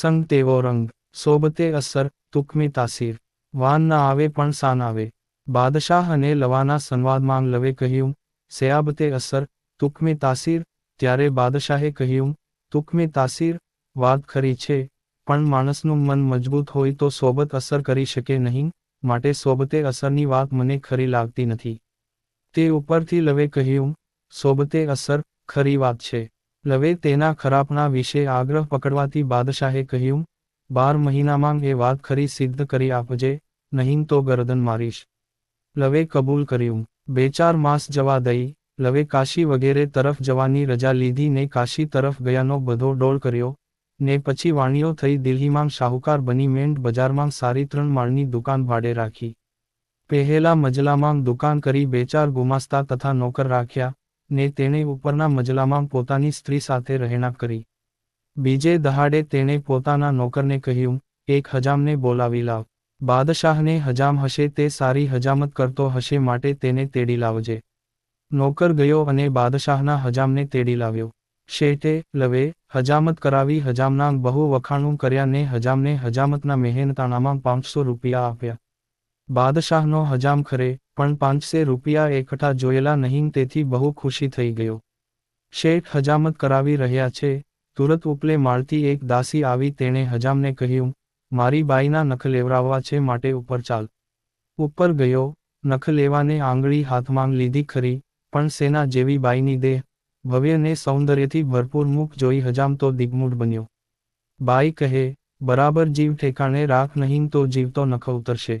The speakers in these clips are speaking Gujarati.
સંગ તેવો રંગ, સોબતે અસર, તુકમી તાસીર. વાન ના આવે પણ સાન આવે. બાદશાહ અને લવાના સંવાદમાં લવે કહ્યું સેયાબતે અસર, તુકમી તાસીર. ત્યારે બાદશાહે કહ્યું, તુકમી તાસીર, વાત ખરી છે, પણ માણસનું મન મજબૂત હોય તો સોબત અસર કરી શકે નહીં, માટે સોબતે અસરની વાત મને ખરી લાગતી નથી. તે ઉપરથી લવે કહ્યું, સોબતે અસર, ખરી વાત છે. લવે તેના ખરાપના વિશે આગ્રહ પકડવાથી બાદશાહે કહ્યું, બાર મહિનામાં એ વાત ખરી સિદ્ધ કરી આપજે, નહીં તો ગરદન મારીશ. લવે કબૂલ કર્યું. બે ચાર માસ જવા દઈ, લવે કાશી વગેરે તરફ જવાની રજા લીધી ને કાશી તરફ ગયાનો બધો ડોળ કર્યો, ને પછી વાણીઓ થઈ દિલ્હીમાં શાહુકાર બની મેન્ટ બજારમાં સારી ત્રણ માળની દુકાન ભાડે રાખી. પહેલા મજલામાં દુકાન કરી બે ચાર ગુમાસ્તા તથા નોકર રાખ્યા ને તેણે ઉપરના મજલામાં પોતાની સ્ત્રી સાથે રહેણાંક કરી. બીજે દહાડે તેણે પોતાના નોકરને કહ્યું, એક હજામને બોલાવી લાવ. બાદશાહને હજામ હશે તે સારી હજામત કરતો હશે માટે તેને તેડી લાવજે. નોકર ગયો અને બાદશાહના હજામને તેડી લાવ્યો. શેઠે, લવે, હજામત કરાવી હજામના બહુ વખાણું કર્યા ને હજામને હજામતના મહેનતાણામાં પાંચસો રૂપિયા આપ્યા. બાદશાહનો હજામ ખરે પણ પાંચસે રૂપિયા એકઠા જોયેલા નહીં તેથી બહુ ખુશી થઈ ગયો. શેઠ હજામત કરાવી રહ્યા છે, તુરત ઉપલે માળતી એક દાસી આવી તેણે હજામને કહ્યું, મારી બાઈના નખ લેવરાવવા છે માટે ઉપર ચાલ. ઉપર ગયો, નખ લેવાને આંગળી હાથમાં લીધી ખરી, પણ સેના જેવી બાઈની દેહ ભવ્યને સૌંદર્યથી ભરપૂર મુખ જોઈ હજામ તો દિગ્મૂઢ બન્યો. બાઈ કહે, બરાબર જીવ ઠેકાણે રાખ નહીં તો જીવતો નખ ઉતરશે.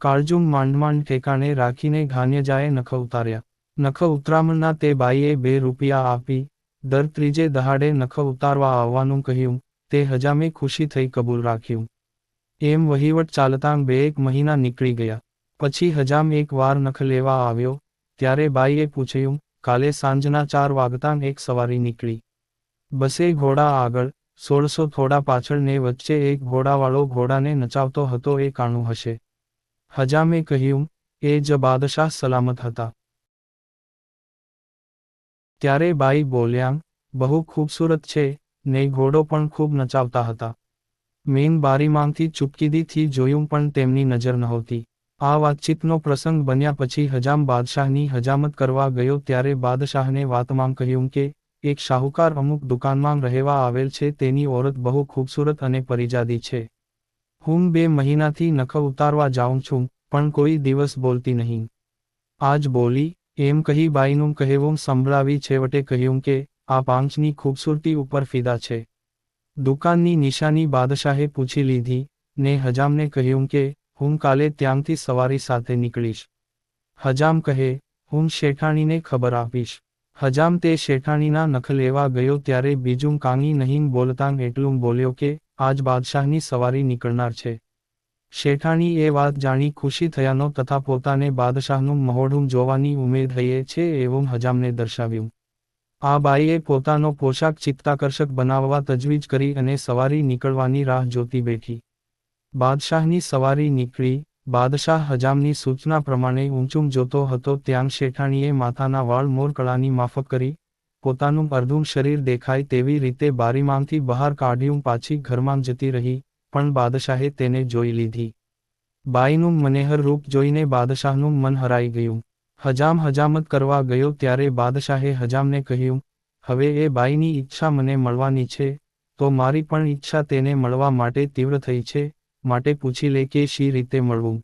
કાળજુમ માંડ માંડ ઠેકાણે રાખીને ઘાન્યજાએ નખ ઉતાર્યા. નખ ઉતરામણના તે બાઈએ બે રૂપિયા આપી, દર ત્રીજે દહાડે નખ ઉતારવા આવવાનું કહ્યું, તે હજામે ખુશી થઈ કબૂલ રાખ્યું. એમ વહીવટ ચાલતાં બે એક મહિના નીકળી ગયા. પછી હજામ એક વાર નખ લેવા આવ્યો, ત્યારે બાઈએ પૂછ્યું, કાલે સાંજના ચાર વાગતાં એક સવારી નીકળી. બસે ઘોડા આગળ, સોળસો થોડા પાછળ ને વચ્ચે એક ઘોડાવાળો ઘોડાને નચાવતો હતો એ કાણું હશે. હજામે કહ્યું, એ જ બાદશાહ સલામત હતા. ત્યારે બાઈ બોલ્યાંગ, બહુ ખૂબસૂરત છે, ને ઘોડો પણ ખૂબ નચાવતા હતા. મેન બારીમાંથી ચૂપકીદીથી જોયું પણ તેમની નજર નહોતી. આ વાતચીતનો પ્રસંગ બન્યા પછી હજામ બાદશાહની હજામત કરવા ગયો ત્યારે બાદશાહને વાતમાં કહ્યું કે, એક શાહુકાર અમુક દુકાનમાં રહેવા આવેલ છે, તેની ઓરત બહુ ખૂબસૂરત અને પરિજાદી છે. હું બે મહિનાથી નખ ઉતારવા જાઉં છું, પણ કોઈ દિવસ બોલતી નહીં. આજ બોલી, એમ કહી બાઈનું કહેવું સંભળાવી છેવટે કહ્યું કે, આ પાંચની ખૂબસૂરતી ઉપર ફિદા છે. દુકાનની નિશાની બાદશાહે પૂછી લીધી, ને હજામને કહ્યું કે, હું કાલે ત્યાંથી સવારી સાથે નીકળીશ હજામ કહે, હું શેઠાણીને ખબર આપીશ હજામ તે શેઠાણીના નખ લેવા ગયો ત્યારે બીજું કાંગી નહીં બોલતાં એટલું બોલ્યો કે આજ બાદશાહની સવારી નીકળનાર છે. શેઠાણી એ વાત જાણી ખુશી થયાનો તથા પોતાને બાદશાહનું મહોડું જોવાની ઉમેદ રહીએ છે એવું હજામને દર્શાવ્યું. આ બાઈએ પોતાનો પોશાક ચિત્તાકર્ષક બનાવવા તજવીજ કરી અને સવારી નીકળવાની રાહ જોતી બેઠી. બાદશાહની સવારી નીકળી, બાદશાહ હજામની સૂચના પ્રમાણે ઊંચું જોતો હતો ત્યાં શેઠાણીએ માથાના વાળ મોરકળાની માફક કરી પોતાનું અર્ધું શરીર દેખાય તેવી રીતે બારીમાંથી બહાર કાઢ્યું, પાછી ઘરમાં જતી રહી, પણ બાદશાહે તેને જોઈ લીધી. બાઈનું મનેહર રૂપ જોઈને બાદશાહનું મન હરાઈ ગયું. હજામ હજામત કરવા ગયો ત્યારે બાદશાહે હજામને કહ્યું, હવે એ બાઈની ઈચ્છા મને મળવાની છે, તો મારી પણ ઈચ્છા તેને મળવા માટે તીવ્ર થઈ છે, માટે પૂછી લે કે શી રીતે મળવું.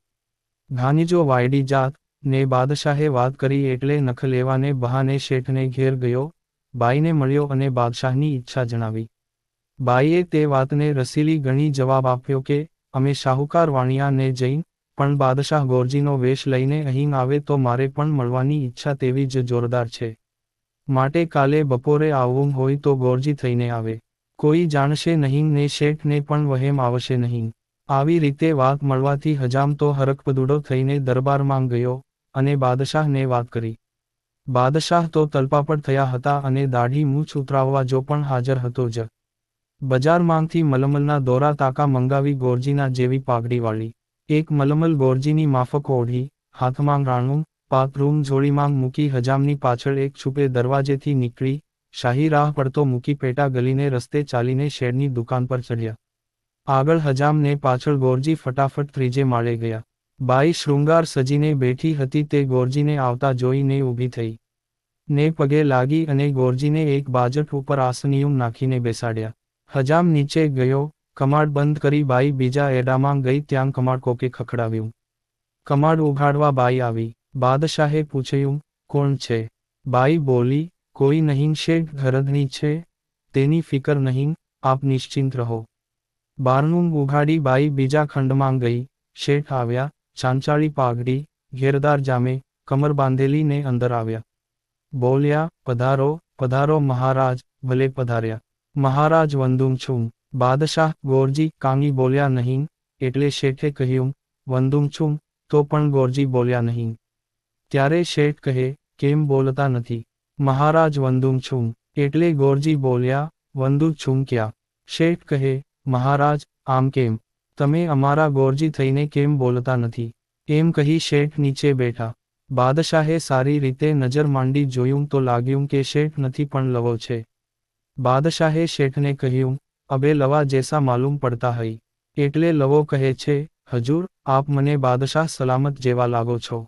ઘાનીજો વાયડી જાત, ને બાદશાહે વાત કરી એટલે નખ લેવાને બહાને શેઠને ઘેર ગયો બાઈને મળ્યો અને બાદશાહની ઈચ્છા જણાવી. બાઈએ તે વાતને રસીલી ગણી જવાબ આપ્યો કે, અમે શાહુકાર વાણિયાને જઈન પણ બાદશાહ ગોરજીનો વેશ લઈને અહીં આવે તો મારે પણ મળવાની ઈચ્છા તેવી જ જોરદાર છે. માટે કાલે બપોરે આવવું હોય તો ગોરજી થઈને આવે. કોઈ જાણશે નહીં ને શેઠને પણ વહેમ આવશે નહીં. આવી રીતે વાત મળવાથી હજામ તો હરકપદુડો થઈને દરબારમાં ગયો અને બાદશાહને વાત કરી. બાદશાહ તો તલપાપડ થયા હતા અને દાઢી મૂછ ઉતરાવવા જો પણ હાજર હતો જ. બજારમાંથી મલમલના દોરા તાકા મંગાવી ગોરજીના જેવી પાઘડીવાળી. એક મલમલ ગોરજીની માફક ઓઢી, હાથમાં રાણું પાથરૂમ જોડીમાં મૂકી હજામની પાછળ એક છુપે દરવાજેથી નીકળી, શાહી રાહ પડતો મૂકી પેટા ગલીને રસ્તે ચાલીને શેરની દુકાન પર ચડ્યા આગળ હજામને પાછળ ગોરજી ફટાફટ ત્રીજે માળે ગયા. બાઈ શૃંગાર સજીને બેઠી હતી તે ગોરજીને આવતા જોઈને ઊભી થઈ. ને પગે લાગી અને ગોરજીને એક બાજટ ઉપર આસનિયું નાખીને બેસાડ્યા. હજામ નીચે ગયો, કમાડ બંધ કરી બાઈ બીજા એડામાં ગઈ ત્યાં કમાડ કોકે ખખડાવ્યું. કમાડ ઉઘાડવા બાઈ આવી. બાદશાહે પૂછ્યું, કોણ છે? બાઈ બોલી, કોઈ નહીં શેઠ ઘરધણી છે? તેની ફિકર નહીં, આપ નિશ્ચિંત રહો. બારનું ઉઘાડી બાઈ બીજા ખંડમાં ગઈ. શેઠ આવ્યા ચાંચાળી પાઘડી, ઘેરદાર જામે, કમર બાંધેલી અંદર આવ્યા. બોલ્યા, પધારો પધારો મહારાજ, ભલે પધાર્યા. મહારાજ વંદુમ છું. બાદશાહ ગોરજી કાંગી બોલ્યા નહીં, એટલે શેઠે કહ્યું, વંદુમ છું, તો પણ ગોરજી બોલ્યા નહીં. ત્યારે શેઠ કહે, કેમ બોલતા નથી? મહારાજ વંદુમ છું. એટલે ગોરજી બોલ્યા, વંદુ છું ક્યાં? શેઠ કહે, મહારાજ, આમ કેમ? તમે અમારા ગોરજી થઈને કેમ બોલતા નથી? એમ કહી શેઠ નીચે બેઠા. બાદશાહે સારી રીતે નજર માંડી જોયું તો લાગ્યું કે શેઠ નથી પણ લવો છે. બાદશાહે શેઠને કહ્યું, અબે લવા જેસા માલુમ પડતા હઈ. એટલે લવો કહે છે, હજુર, આપ મને બાદશાહ સલામત જેવા લાગો છો.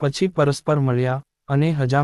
પછી પરસ્પર મળ્યા અને હજામ